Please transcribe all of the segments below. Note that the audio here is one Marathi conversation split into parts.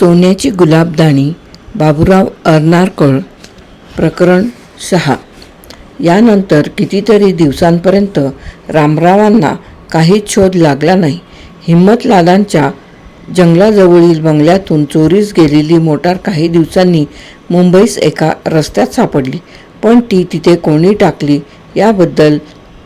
सोन्याची गुलाबदाणी बाबूराव अर्नारकळ प्रकरण सहा. यानंतर कितीतरी दिवसांपर्यंत रामरावांना काहीच शोध लागला नाही. हिम्मतलालांच्या जंगलाजवळील बंगल्यातून चोरीस गेलेली मोटार काही दिवसांनी मुंबईस एका रस्त्यात सापडली पण ती तिथे कोणी टाकली याबद्दल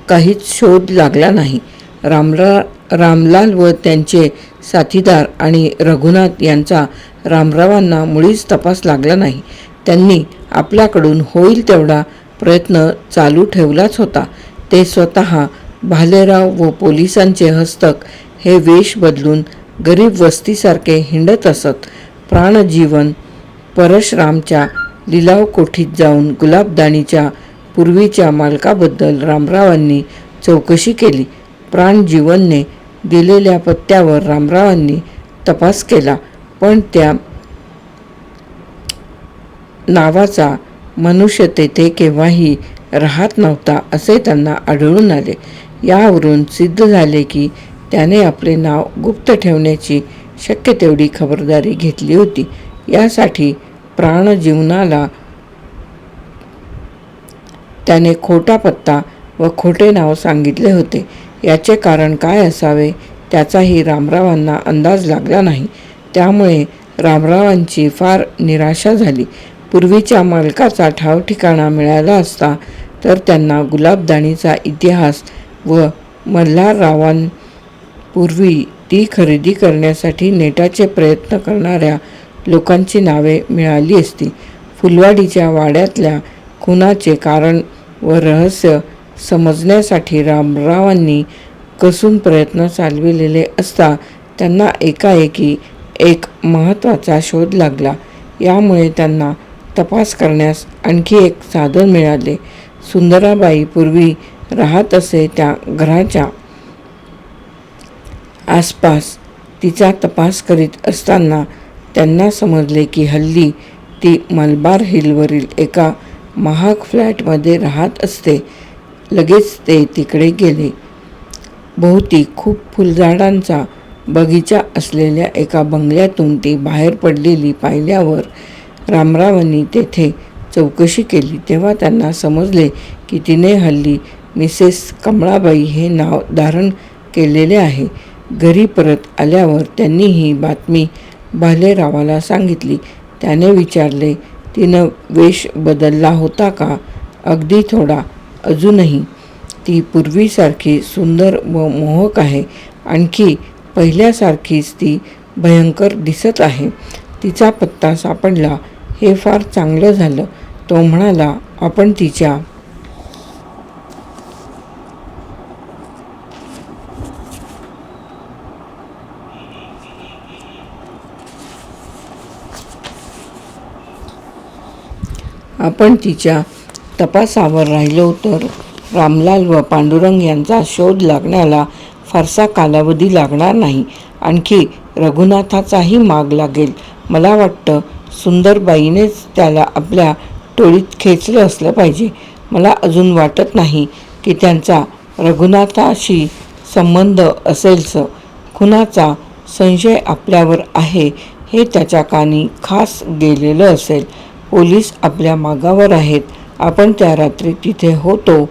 काहीच शोध लागला नाही. रामरा रामलाल व त्यांचे साथीदार आणि रघुनाथ यांचा रामरावांना मुळीच तपास लागला नाही. त्यांनी आपल्याकडून होईल तेवढा प्रयत्न चालू ठेवलाच होता. ते स्वतः भालेराव व पोलिसांचे हस्तक हे वेश बदलून गरीब वस्तीसारखे हिंडत असत. प्राणजीवन परशरामच्या लिलाव कोठीत जाऊन गुलाबदाणीच्या पूर्वीच्या मालकाबद्दल रामरावांनी चौकशी केली. प्राणजीवनने दिलेल्या पत्त्यावर रामरावांनी तपास केला पण त्या नावाचा मनुष्य तेथे केव्हाही राहत नव्हता असे त्यांना आढळून आले. यावरून सिद्ध झाले की त्याने आपले नाव गुप्त ठेवण्याची शक्य तेवढी खबरदारी घेतली होती. यासाठी प्राणजीवनाला त्याने खोटा पत्ता व खोटे नाव सांगितले होते. याचे कारण काय असावे त्याचाही रामरावांना अंदाज लागला नाही. त्यामुळे रामरावांची फार निराशा झाली. पूर्वीच्या मालकाचा ठाव ठिकाणा मिळाला असता तर त्यांना गुलाबदाणीचा इतिहास व मल्हाररावांपूर्वी ती खरेदी करण्यासाठी नेटाचे प्रयत्न करणाऱ्या लोकांची नावे मिळाली असती. फुलवाडीच्या वाड्यातल्या खुनाचे कारण व रहस्य समजण्यासाठी रामरावांनी कसून प्रयत्न चालविलेले असता त्यांना एकाएकी एक महत्त्वाचा शोध लागला. यामुळे त्यांना तपास करण्यास आणखी एक साधन मिळाले. सुंदराबाई पूर्वी राहत असे त्या घराच्या आसपास तिचा तपास करीत असताना त्यांना समजले की हल्ली ती मलबार हिलवरील एका महाग फ्लॅटमध्ये राहत असते. लगेच ते तिकडे गेले. भोवती खूप फुलझाडांचा बगीचा असलेल्या एका बंगल्यातून ती बाहेर पडलेली पाहिल्यावर रामरावांनी तेथे चौकशी केली. तेव्हा त्यांना समजले की तिने हल्ली मिसेस कमळाबाई हे नाव धारण केलेले आहे. घरी परत आल्यावर त्यांनी ही बातमी भालेरावाला सांगितली. त्याने विचारले तिनं वेश बदलला होता का? अगदी थोडा अजूनही ती पूर्वीसारखी सुंदर व मोहक आहे. आणखी पहिल्यासारखीच ती भयंकर दिसत आहे. तिचा पत्ता सापडला. हे फार चांगलं झालं. तो म्हणाला आपण तिच्या आपण तिच्या तपासावर राहिलो तर रामलाल व पांडुरंग यांचा शोध लागण्याला फारसा कालावधी लागणार नाही. आणखी रघुनाथाचाही माग लागेल. मला वाटतं सुंदरबाईनेच त्याला आपल्या टोळीत खेचलं असलं पाहिजे. मला अजून वाटत नाही की त्यांचा रघुनाथाशी संबंध असेलच खुनाचा संशय आपल्यावर आहे हे त्याच्या कानी खास गेलेलं असेल. पोलीस आपल्या मागावर आहेत. आपण त्या रात्री तिथे होतो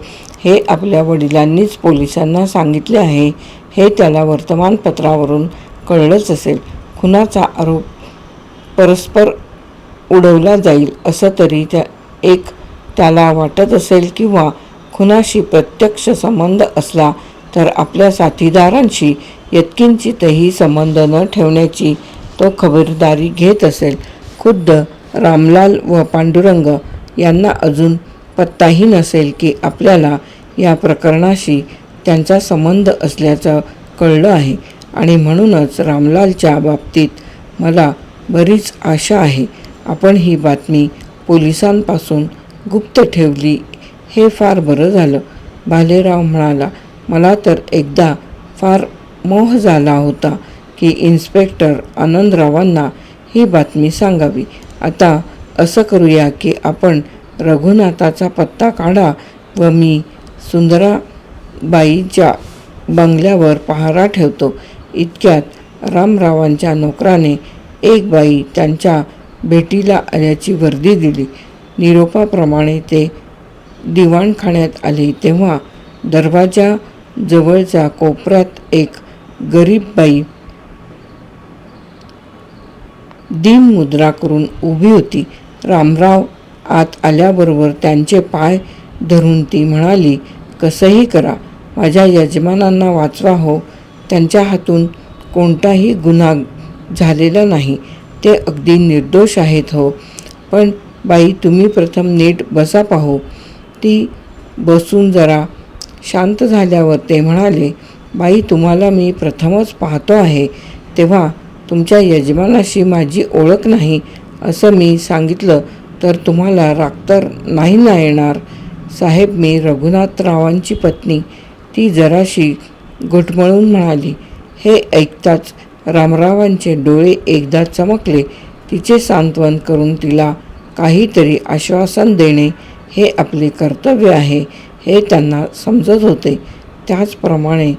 हे आपल्या वडिलांनीच पोलिसांना सांगितले आहे. हे त्याला वर्तमानपत्रावरून कळलंच असेल. खुनाचा आरोप परस्पर उडवला जाईल असं तरी त्या एक त्याला वाटत असेल किंवा खुनाशी प्रत्यक्ष संबंध असला तर आपल्या साथीदारांशी यत्किंचितही संबंध न ठेवण्याची तो खबरदारी घेत असेल. खुद्द रामलाल व पांडुरंग यांना अजून पत्ताही नसेल की आपल्याला या प्रकरणाशी त्यांचा संबंध असल्याचं कळलं आहे. आणि म्हणूनच रामलालच्या बाबतीत मला बरीच आशा आहे. आपण ही बातमी पोलिसांपासून गुप्त ठेवली हे फार बरं झालं. भालेराव म्हणाला मला तर एकदा फार मोह झाला होता की इन्स्पेक्टर आनंदरावांना ही बातमी सांगावी. आता असं करूया की आपण रघुनाथाचा पत्ता काढा व मी सुंदराबाईच्या बंगल्यावर पहारा ठेवतो. इतक्यात रामरावांच्या नोकराने एक बाई त्यांच्या भेटीला आल्याची वर्दी दिली. निरोपाप्रमाणे ते दिवाणखान्यात आले तेव्हा दरवाजा जवळच्या कोपऱ्यात एक गरीब बाई दीन मुद्रा करून उभी होती. रामराव आत आल्याबरोबर त्यांचे पाय धरून ती म्हणाली कसंही करा माझ्या यजमानांना वाचवा हो. त्यांच्या हातून कोणताही गुन्हा झालेला नाही. ते अगदी निर्दोष आहेत हो. पण बाई तुम्ही प्रथम नीट बसा पाहू. ती बसून जरा शांत झाल्यावर ते म्हणाले बाई तुम्हाला मी प्रथमच पाहतो आहे. तेव्हा तुमच्या यजमानाशी माझी ओळख नाही. असं मी सांगितलं तर तुम्हाला राग तर नाही ना येणार? साहेब मी रघुनाथरावांची पत्नी. ती जराशी घुटमळून म्हणाली हे ऐकताच रामरावांचे डोळे एकदा चमकले. तिचे सांत्वन करून तिला काहीतरी आश्वासन देणे हे आपले कर्तव्य आहे हे त्यांना समजत होते. त्याचप्रमाणे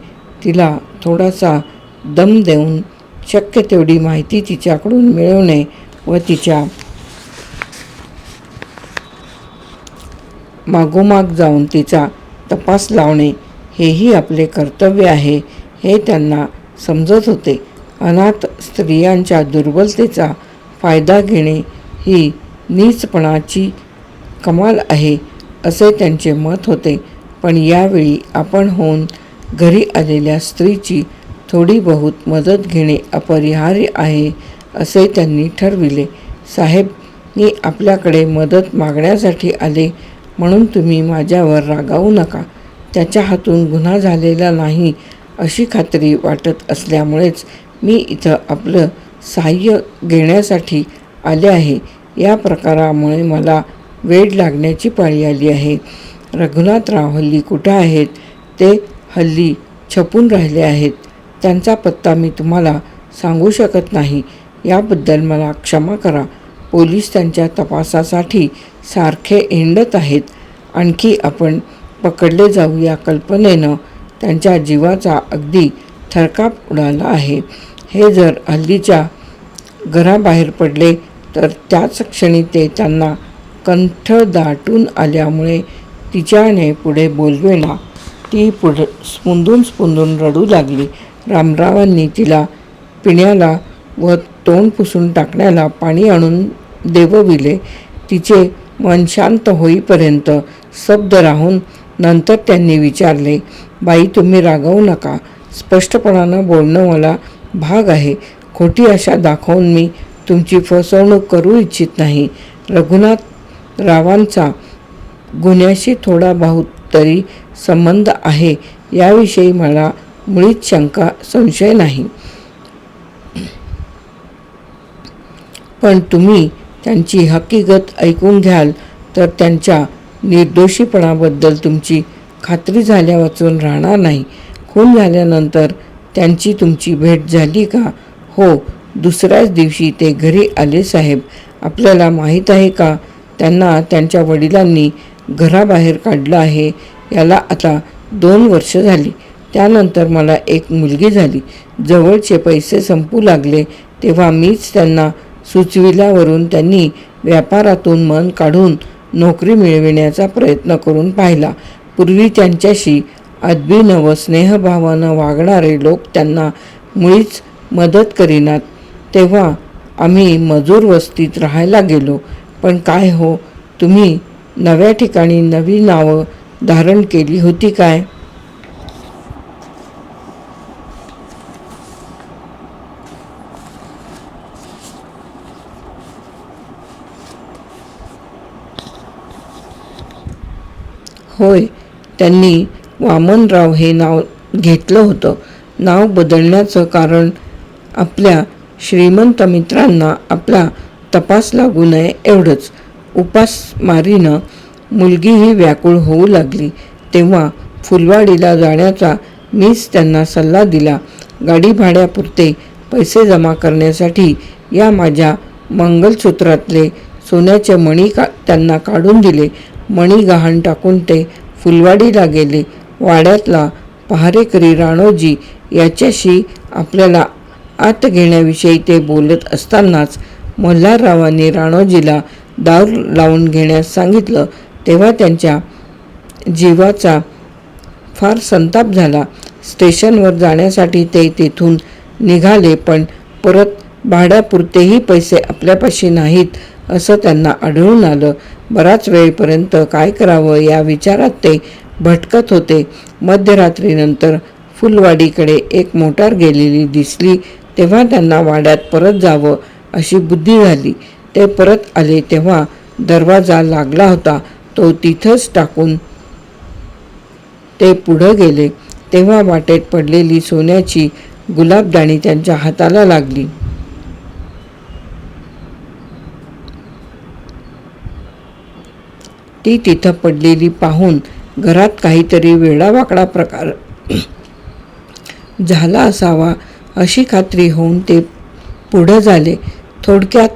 तिला थोडासा दम देऊन शक्य तेवढी माहिती तिच्याकडून मिळवणे व तिच्या मागोमाग जाऊन तिचा तपास लावणे हेही आपले कर्तव्य आहे हे त्यांना समजत होते. अनाथ स्त्रियांच्या दुर्बलतेचा फायदा घेणे ही नीचपणाची कमाल आहे असे त्यांचे मत होते. पण यावेळी आपण होऊन घरी आलेल्या स्त्रीची थोडी बहुत मदत घेणे अपरिहार्य आहे असे त्यांनी ठरविले. साहेब मी आपल्याकडे मदत मागण्यासाठी आले म्हणून तुम्ही माझ्यावर रागावू नका. त्याच्या हातून गुन्हा झालेला नाही अशी खात्री वाटत असल्यामुळेच मी इथं आपलं सहाय्य घेण्यासाठी आले आहे. या प्रकारामुळे मला वेळ लागण्याची पाळी आली आहे. रघुनाथराव हल्ली कुठं आहेत? ते हल्ली छपून राहिले आहेत. त्यांचा पत्ता मी तुम्हाला सांगू शकत नाही. याबद्दल मला क्षमा करा. पोलीस त्यांच्या तपासासाठी सारखे हिंडत आहेत. आणखी आपण पकडले जाऊ या कल्पनेनं त्यांच्या जीवाचा अगदी थरकाप उडाला आहे. हे जर हल्लीच्या घराबाहेर पडले तर त्याच क्षणी ते त्यांना कंठ दाटून आल्यामुळे तिच्याने पुढे बोलवेना ती पुढे स्पुंदून स्पुंदून रडू लागली. रामरावांनी तिला पिण्याला व तोंड पुसून टाकण्याला पाणी आणून देवविले. तिचे मन शांत होईपर्यंत स्तब्ध राहून नंतर त्यांनी विचारले बाई तुम्ही रागवू नका. स्पष्टपणानं बोलणं मला भाग आहे. खोटी आशा दाखवून मी तुमची फसवणूक करू इच्छित नाही. रघुनाथ रावांचा गुन्ह्याशी थोडा बहुत तरी संबंध आहे. याविषयी मला मुळीच शंका संशय नाही. पण तुम्ही त्यांची हकीकत ऐकून घ्याल तर त्यांच्या निर्दोषीपणाबद्दल तुमची खात्री झाल्या वाचून राहणार नाही. खून झाल्यानंतर त्यांची तुमची भेट झाली का? हो दुसऱ्याच दिवशी ते घरी आले साहेब. आपल्याला माहीत आहे का? त्यांना त्यांच्या वडिलांनी घराबाहेर काढलं आहे. याला आता दोन वर्ष झाली. त्यानंतर मला एक मुलगी झाली. जवळचे पैसे संपू लागले. तेव्हा मीच त्यांना सुचविल्यावरून त्यांनी व्यापारातून मन काढून नोकरी मिळविण्याचा प्रयत्न करून पाहिला. पूर्वी त्यांच्याशी अदबीनं व स्नेहभावानं वागणारे लोक त्यांना मुळीच मदत करीनात. तेव्हा आम्ही मजूर वस्तीत राहायला गेलो. पण काय हो तुम्ही नव्या ठिकाणी नवी नावं धारण केली होती काय? होय त्यांनी वामनराव हे नाव घेतलं होतं. नाव बदलण्याचं कारण आपल्या श्रीमंत मित्रांना आपला तपास लागू नये एवढंच. उपासमारीनं मुलगीही व्याकुळ होऊ लागली. तेव्हा फुलवाडीला जाण्याचा मीच त्यांना सल्ला दिला. गाडी भाड्यापुरते पैसे जमा करण्यासाठी या माझ्या मंगलसूत्रातले सोन्याचे मणी का त्यांना काढून दिले. मणी गहाण टाकून ते फुलवाडीला गेले. वाड्यातला पहारेकरी राणोजी याच्याशी आपल्याला आत घेण्याविषयी ते बोलत असतानाच मल्हाररावांनी राणोजीला दार लावून घेण्यास सांगितलं. तेव्हा त्यांच्या जीवाचा फार संताप झाला. स्टेशनवर जाण्यासाठी ते तेथून निघाले पण परत भाड्यापुरतेही पैसे आपल्यापाशी नाहीत असं त्यांना आढळून आलं. बराच वेळपर्यंत काय करावं या विचारात ते भटकत होते. मध्यरात्रीनंतर फुलवाडीकडे एक मोटार गेलेली दिसली. तेव्हा त्यांना वाड्यात परत जावं अशी बुद्धी झाली. ते परत आले तेव्हा दरवाजा लागला होता. तो तिथंच टाकून ते पुढं गेले. तेव्हा वाटेत पडलेली सोन्याची गुलाबदाणी त्यांच्या हाताला लागली. ती तिथं पडलेली पाहून घरात काहीतरी वेडावाकडा प्रकार झाला असावा अशी खात्री होऊन ते पुढं झाले. थोडक्यात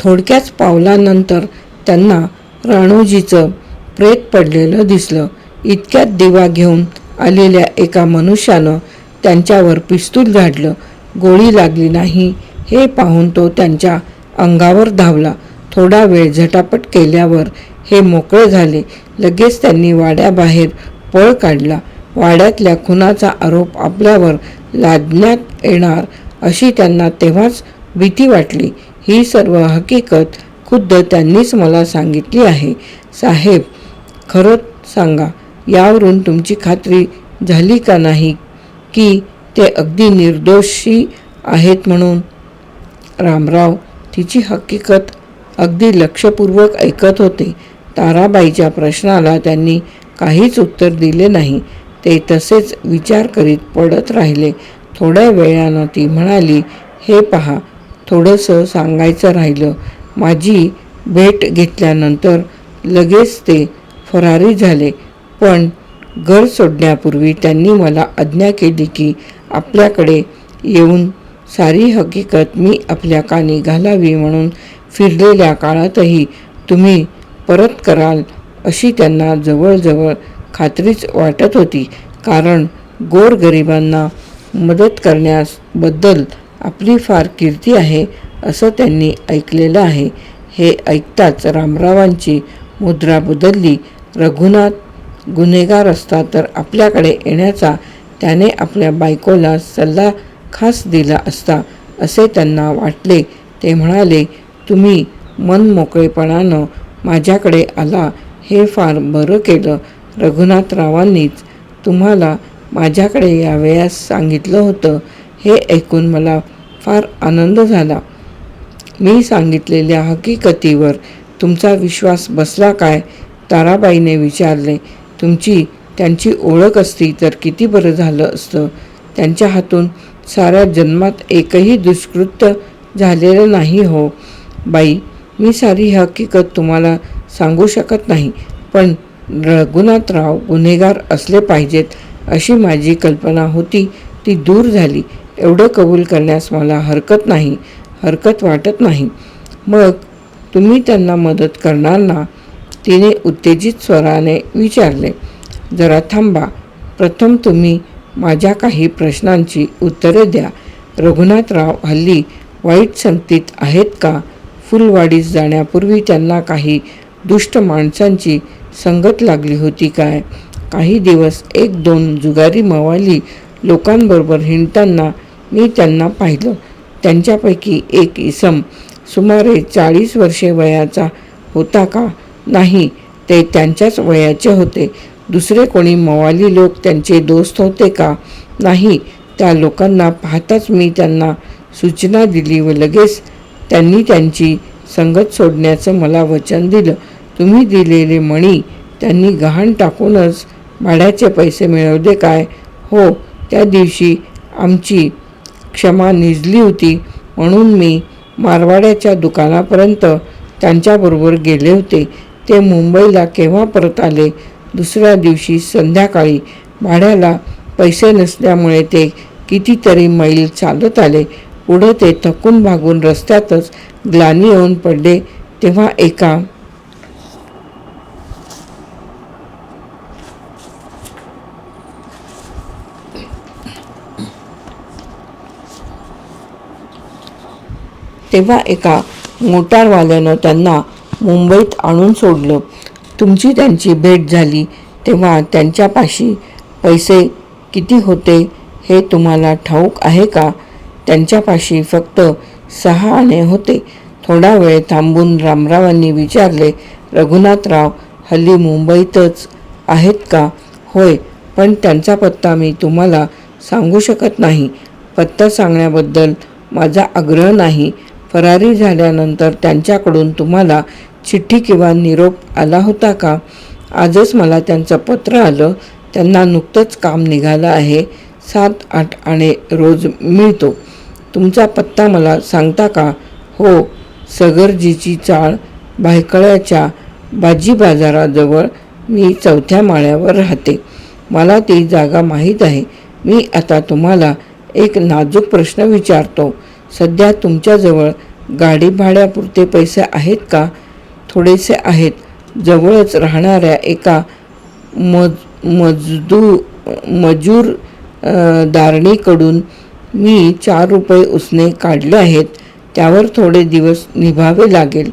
थोडक्याच पावलानंतर त्यांना राणोजीचं प्रेत पडलेलं दिसलं. इतक्यात दिवा घेऊन आलेल्या एका मनुष्यानं त्यांच्यावर पिस्तूल झाडलं. गोळी लागली नाही हे पाहून तो त्यांच्या अंगावर धावला. थोडा वेळ झटापट केल्यावर हे मोकळे झाले. लगेच त्यांनी वाड्याबाहेर पळ काढला. वाड्यातल्या खुनाचा आरोप आपल्यावर लादण्यात येणार अशी त्यांना तेव्हाच भीती वाटली. ही सर्व हकीकत खुद्द त्यांनीच मला सांगितली आहे. साहेब खरंच सांगा यावरून तुमची खात्री झाली का नाही की ते अगदी निर्दोषी आहेत म्हणून? रामराव तिची हकीकत अगदी लक्षपूर्वक ऐकत होते. ताराबाईच्या प्रश्नाला त्यांनी काहीच उत्तर दिले नाही. ते तसेच विचार करीत पडत राहिले. थोड्या वेळानं ती म्हणाली हे पहा थोडंसं सांगायचं राहिलं. माझी भेट घेतल्यानंतर लगेच ते फरारी झाले. पण घर सोडण्यापूर्वी त्यांनी मला आज्ञा केली की आपल्याकडे येऊन सारी हकीकत मी आपल्या कानी घालावी म्हणून फिरलेल्या काळातही तुम्ही परत कराल अशी त्यांना जवळजवळ खात्रीच वाटत होती. कारण गोरगरिबांना मदत करण्याबद्दल आपली फार कीर्ती आहे असं त्यांनी ऐकलेलं आहे. हे ऐकताच रामरावांची मुद्रा बदलली. रघुनाथ गुन्हेगार असता तर आपल्याकडे येण्याचा त्याने आपल्या बायकोला सल्ला खास दिला असता असे त्यांना वाटले. ते म्हणाले तुम्ही मन मोकळेपणानं माझ्याकडे आला हे फार बरं केलं. रघुनाथरावांनीच तुम्हाला माझ्याकडे यावयास सांगितलं होतं हे ऐकून मला फार आनंद झाला. मी सांगितलेल्या हकीकतीवर तुमचा विश्वास बसला काय? ताराबाईने विचारले. तुमची त्यांची ओळख असती तर किती बरं झालं असतं? त्यांच्या हातून साऱ्या जन्मात एकही दुष्कृत्य झालेलं नाही हो. बाई मी सारी हकीकत तुम्हाला सांगू शकत नाही पण रघुनाथराव गुन्हेगार असले पाहिजेत अशी माझी कल्पना होती. ती दूर झाली. एवढं कबूल करण्यास मला हरकत नाही हरकत वाटत नाही. मग तुम्ही त्यांना मदत करणार ना? तिने उत्तेजित स्वराने विचारले. जरा थांबा. प्रथम तुम्ही माझ्या काही प्रश्नांची उत्तरे द्या. रघुनाथराव हल्ली वाईट संगतीत आहेत का? फुलवाडीस जाण्यापूर्वी त्यांना काही दुष्ट माणसांची संगत लागली होती काय? काही दिवस एक दोन जुगारी मवाली लोकांबरोबर हिंडताना मी त्यांना पाहिलं. त्यांच्यापैकी एक इसम सुमारे चाळीस वर्षे वयाचा होता का? नाही ते त्यांच्याच वयाचे होते. दुसरे कोणी मवाली लोक त्यांचे दोस्त होते का? नाही त्या लोकांना पाहताच मी त्यांना सूचना दिली व लगेच त्यांनी त्यांची संगत सोडण्याचं मला वचन दिलं. तुम्ही दिलेले मणी त्यांनी गहाण टाकूनच भाड्याचे पैसे मिळवले काय? हो त्या दिवशी आमची क्षमा निजली होती. म्हणून मी मारवाड्याच्या दुकानापर्यंत त्यांच्याबरोबर गेले होते. ते मुंबईला केव्हा परत आले? दुसऱ्या दिवशी संध्याकाळी. भाड्याला पैसे नसल्यामुळे ते कितीतरी मैल चालत आले. पुढं ते थकून भागून रस्त्यातच ग्लानी येऊन पडले तेव्हा एका तेव्हा एका मोटारवाल्यानं त्यांना मुंबईत आणून सोडलं. तुमची त्यांची भेट झाली तेव्हा त्यांच्यापाशी पैसे किती होते हे तुम्हाला ठाऊक आहे का? त्यांच्यापाशी फक्त सहा आणे होते. थोडा वेळ थांबून रामरावांनी विचारले रघुनाथराव हल्ली मुंबईतच आहेत का? होय पण त्यांचा पत्ता मी तुम्हाला सांगू शकत नाही. पत्ता सांगण्याबद्दल माझा आग्रह नाही. फरारी झाल्यानंतर त्यांच्याकडून तुम्हाला चिठ्ठी किंवा निरोप आला होता का? आजच मला त्यांचं पत्र आलं. त्यांना नुकतंच काम निघालं आहे. सात आठ आणे रोज मिळतो. तुमचा पत्ता मला सांगता का? हो सगरजीची चाळ भायकळ्याच्या भाजी बाजाराजवळ मी चौथ्या माळ्यावर राहते. मला ती जागा माहीत आहे. मी आता तुम्हाला एक नाजूक प्रश्न विचारतो. सध्या तुमच्याजवळ गाडी भाड्यापुरते पैसे आहेत का? थोडेसे आहेत. जवळच राहणाऱ्या एका मज मजदू मजूर दारणीकडून मी चार रुपये उसने काढले आहेत त्यावर थोडे दिवस निभावे लागेल.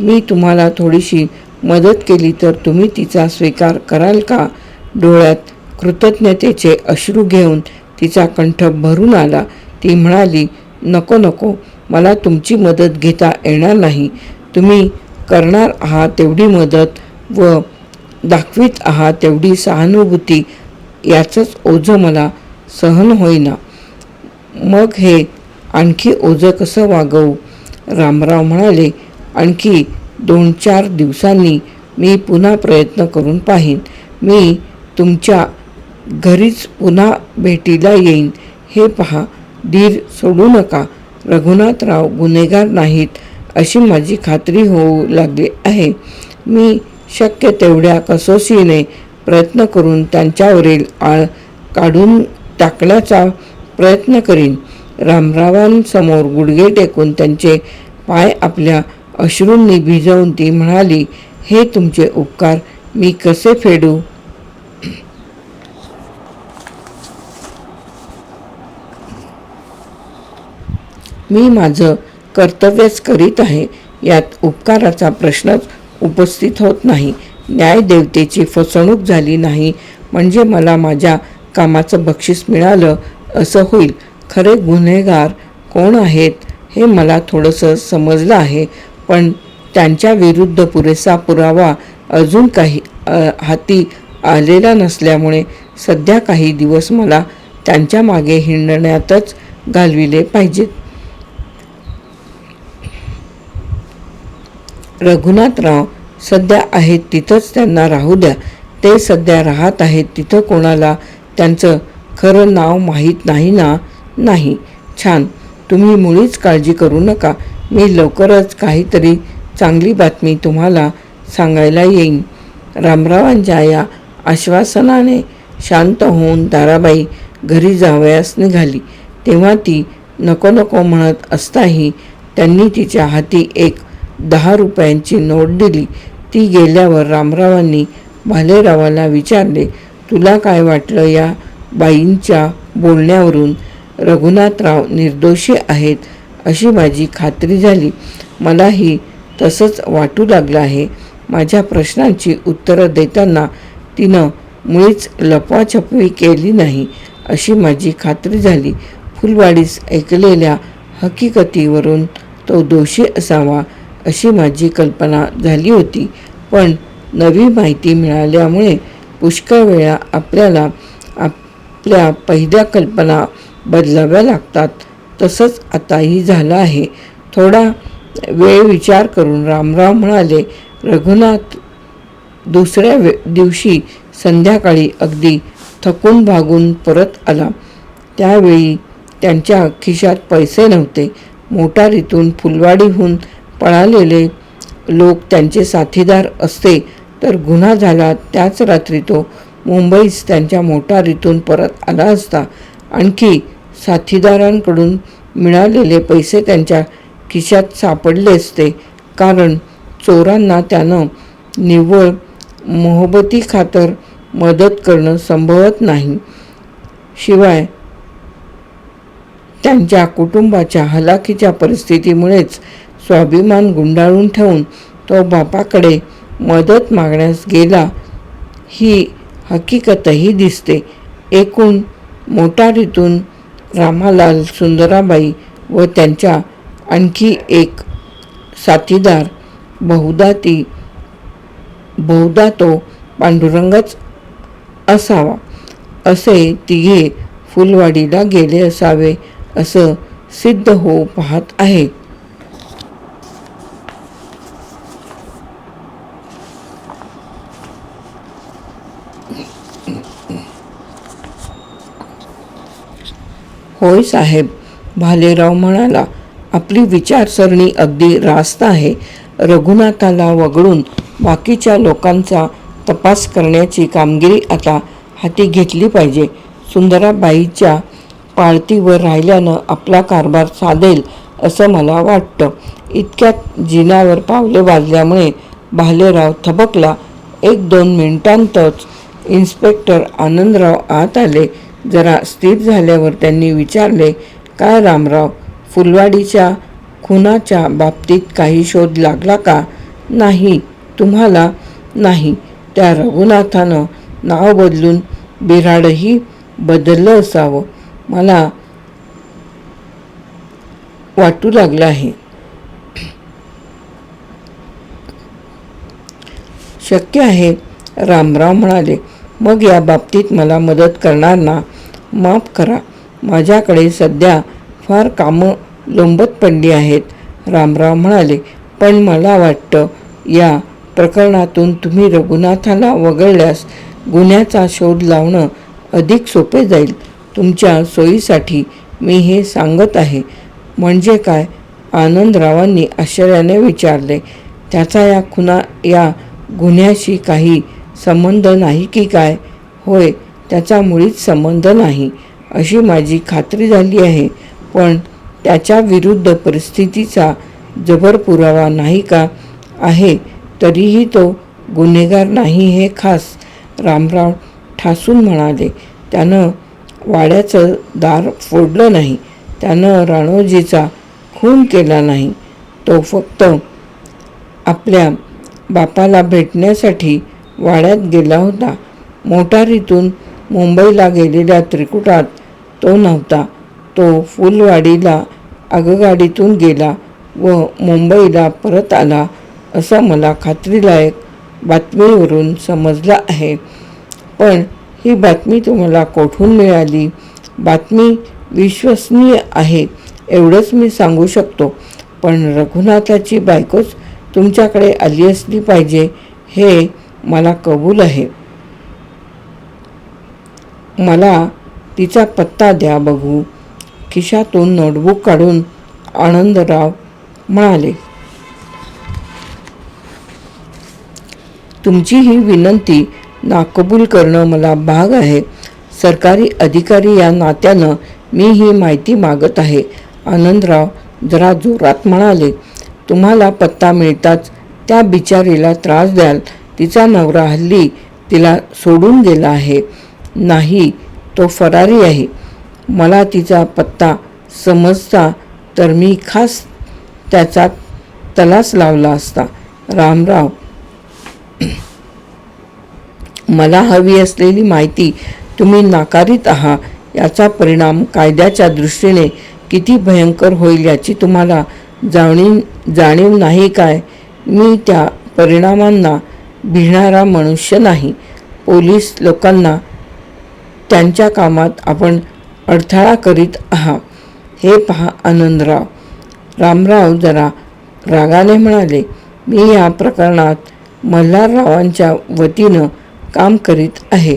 मी तुम्हाला थोडीशी मदत केली तर तुम्ही तिचा स्वीकार कराल का? डोळ्यात कृतज्ञतेचे अश्रू घेऊन तिचा कंठ भरून आला. ती म्हणाली नको नको मला तुमची मदत घेता येणार नाही. तुम्ही करणार आहात तेवढी मदत व दाखवीत आहात तेवढी सहानुभूती याचंच ओझं मला सहन होईना. मग हे आणखी ओझं कसं वागवू? रामराव म्हणाले आणखी दोन चार दिवसांनी मी पुन्हा प्रयत्न करून पाहीन. मी तुमच्या घरीच पुन्हा भेटीला येईन. हे पहा धीर सोडू नका. रघुनाथराव गुन्हेगार नाहीत अशी माझी खात्री होऊ लागली आहे. मी शक्य तेवढ्या कसोशीने प्रयत्न करून त्यांच्यावरील आळ काढून टाकण्याचा प्रयत्न करीन. रामरावांसमोर गुडघे टेकून त्यांचे पाय आपल्या अश्रूंनी भिजवून ती म्हणाली हे तुमचे उपकार मी कसे फेडू? मी माझं कर्तव्यच करीत आहे. यात उपकाराचा प्रश्नच उपस्थित होत नाही. न्यायदेवतेची फसवणूक झाली नाही. म्हणजे मला माझ्या कामाचं बक्षीस मिळालं. असं होईल. खरे गुन्हेगार कोण आहेत हे मला थोडंसं समजलं आहे पण त्यांच्या विरुद्ध पुरेसा पुरावा अजून काही हाती आलेला नसल्यामुळे सध्या काही दिवस मला त्यांच्या मागे हिंडण्यातच घालविले पाहिजेत. रघुनाथराव सध्या आहेत तिथंच त्यांना राहू द्या. ते सध्या राहत आहेत तिथं कोणाला त्यांचं खरं नाव माहीत नाही ना? नाही. छान. तुम्ही मुळीच काळजी करू नका. मी लवकरच काहीतरी चांगली बातमी तुम्हाला सांगायला येईन. रामरावांच्या या आश्वासनाने शांत होऊन ताराबाई घरी जावयास निघाली. तेव्हा ती नको नको म्हणत असताही त्यांनी तिच्या हाती एक दहा रुपयांची नोट दिली. ती गेल्यावर रामरावांनी भालेरावाला विचारले तुला काय वाटलं या बाईंच्या बोलण्यावरून रघुनाथराव निर्दोषी आहेत अशी माझी खात्री झाली. मलाही तसंच वाटू लागलं आहे. माझ्या प्रश्नांची उत्तरं देताना तिनं मुळीच लपवाछपवी केली नाही अशी माझी खात्री झाली. फुलवाडीस ऐकलेल्या हकीकतीवरून तो दोषी असावा अशी माझी कल्पना झाली होती. पण नवी माहिती मिळाल्यामुळे पुष्कळ वेळा आपल्याला आपल्या पहिल्या कल्पना बदलाव्या लागतात. तसंच आताही झालं आहे. थोडा वेळ विचार करून रामराव म्हणाले रघुनाथ दुसऱ्या वे दिवशी संध्याकाळी अगदी थकून भागून परत आला. त्यावेळी त्यांच्या खिशात पैसे नव्हते. मोटारीतून फुलवाडीहून पळालेले लोक त्यांचे साथीदार असते तर गुन्हा झाला त्याच रात्री तो मुंबईस त्यांच्या मोटारीतून परत आला असता आणखी साथीदारांकडून मिळालेले पैसे त्यांच्या खिशात सापडले असते. कारण चोरांना त्यानं निव्वळ मोहबती खातर मदत करणं संभवत नाही. शिवाय त्यांच्या कुटुंबाच्या हलाखीच्या परिस्थितीमुळेच स्वाभिमान गुंडाळून ठेवून तो बापाकडे मदत मागण्यास गेला. ही हकीकतही दिसते. एकूण मोटारीतून रामालाल सुंदराबाई व त्यांच्या आणखी एक साथीदार बहुधा ती बहुधा तो पांडुरंगच असावा. असे तिघे फुलवाडीला गेले असावे असं सिद्ध होऊ पाहत आहे होय साहेब. भालेराव म्हणाला आपली विचारसरणी अगदी रास्त आहे. रघुनाथाला वगळून बाकीच्या लोकांचा तपास करण्याची कामगिरी आता हाती घेतली पाहिजे. सुंदराबाईच्या पाळतीवर राहिल्यानं आपला कारभार साधेल असं मला वाटतं. इतक्यात जिन्यावर पावले वाजल्यामुळे भालेराव थबकला. एक दोन मिनिटांतच इन्स्पेक्टर आनंदराव आत आले. जरा स्थिर झाल्यावर त्यांनी विचारले काय रामराव फुलवाडीच्या खुनाच्या बाबतीत काही शोध लागला का? नाही तुम्हाला नाही. त्या रघुनाथानं नाव बदलून बिराडही बदललं असावं. मला वाटू लागलं आहे. शक्य आहे रामराव म्हणाले. मग या बाबतीत मला मदत करणार ना? माफ करा. माझ्याकडे सध्या फार कामं लोंबत पडली आहेत रामराव म्हणाले. पण मला वाटतं या प्रकरणातून तुम्ही रघुनाथाला वगळल्यास गुन्ह्याचा शोध लावणं अधिक सोपे जाईल. तुमच्या सोयीसाठी मी हे सांगत आहे. म्हणजे काय? आनंदरावांनी आश्चर्याने विचारले. त्याचा या खुना या गुन्ह्याशी काही संबंध नाही की काय? होय त्याचा मुळीच संबंध नाही अशी माझी खात्री झाली आहे. पण त्याच्या विरुद्ध परिस्थितीचा जबर पुरावा नाही का आहे तरीही तो गुन्हेगार नाही हे खास रामराव ठासून म्हणाले. त्यानं वाड्याचं दार फोडलं नाही त्यानं राणोजीचा खून केला नाही. तो फक्त आपल्या बापाला भेटण्यासाठी वाड्यात गेला होता. मोटारीतून मुंबईला गेलेल्या त्रिकुटात तो नव्हता. तो फुलवाडीला आगगाडीतून गेला व मुंबईला परत आला असं मला खात्रीलायक बातमीवरून समजलं आहे. पण ही बातमी तुम्हाला कोठून मिळाली? बातमी विश्वसनीय आहे एवढंच मी सांगू शकतो. पण रघुनाथाची बायकोच तुमच्याकडे आली असली पाहिजे हे मला कबूल आहे. मला तिचा पत्ता द्या बघू. खिशातून नोटबुक काढून आनंदराव म्हणाले तुमची ही विनंती नाकबूल करणं मला भाग आहे. सरकारी अधिकारी या नात्यानं मी ही माहिती मागत आहे. आनंदराव जरा जोरात म्हणाले तुम्हाला पत्ता मिळताच त्या बिचारीला त्रास द्याल. तिचा नवरा हल्ली तिला सोडून गेला आहे. नाही तो फरारी आहे. मला तिचा पत्ता समजता तर मी खास त्याचा तलास लावला असता. रामराव मला हवी असलेली माहिती तुम्ही नाकारीत आहात. याचा परिणाम कायद्याच्या दृष्टीने किती भयंकर होईल याची तुम्हाला जाणीव जाणीव नाही काय? मी त्या परिणामांना भिणारा मनुष्य नाही. पोलीस लोकांना त्यांच्या कामात आपण अडथळा करीत आहात. हे पहा आनंदराव. रामराव जरा रागाने म्हणाले मी या प्रकरणात मल्हाररावांच्या वतीनं काम करीत आहे.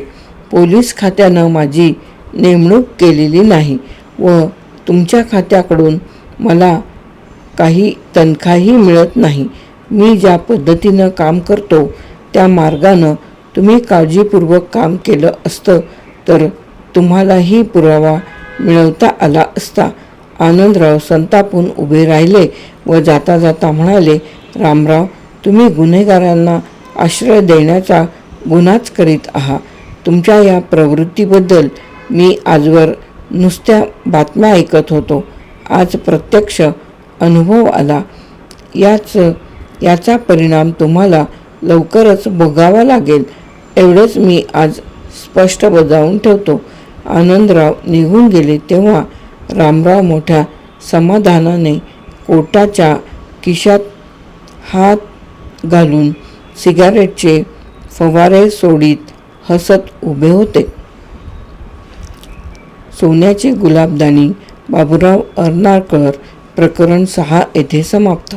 पोलीस खात्यानं माझी नेमणूक केलेली नाही व तुमच्या खात्याकडून मला काही तनखाही मिळत नाही. मी ज्या पद्धतीनं काम करतो त्या मार्गानं तुम्ही काळजीपूर्वक काम केलं असतं तर तुम्हालाही पुरावा मिळवता आला असता. आनंदराव संतापून उभे राहिले व जाता जाता म्हणाले रामराव तुम्ही गुन्हेगारांना आश्रय देण्याचा गुन्हाच करीत आहात. तुमच्या या प्रवृत्तीबद्दल मी आजवर नुसत्या बातम्या ऐकत होतो. आज प्रत्यक्ष अनुभव आला. याच याचा परिणाम तुम्हाला लवकरच भोगावा लागेल. एवढंच मी आज स्पष्ट बजावून ठेवतो. आनंदराव निघून गेले तेव्हा रामराव मोठ्या समाधानाने कोटाच्या खिशात हात घालून सिगारेटचे फवारे सोडीत हसत उभे होते. सोन्याची गुलाबदानी बाबुराव अर्नाळकर प्रकरण सहा येथे समाप्त.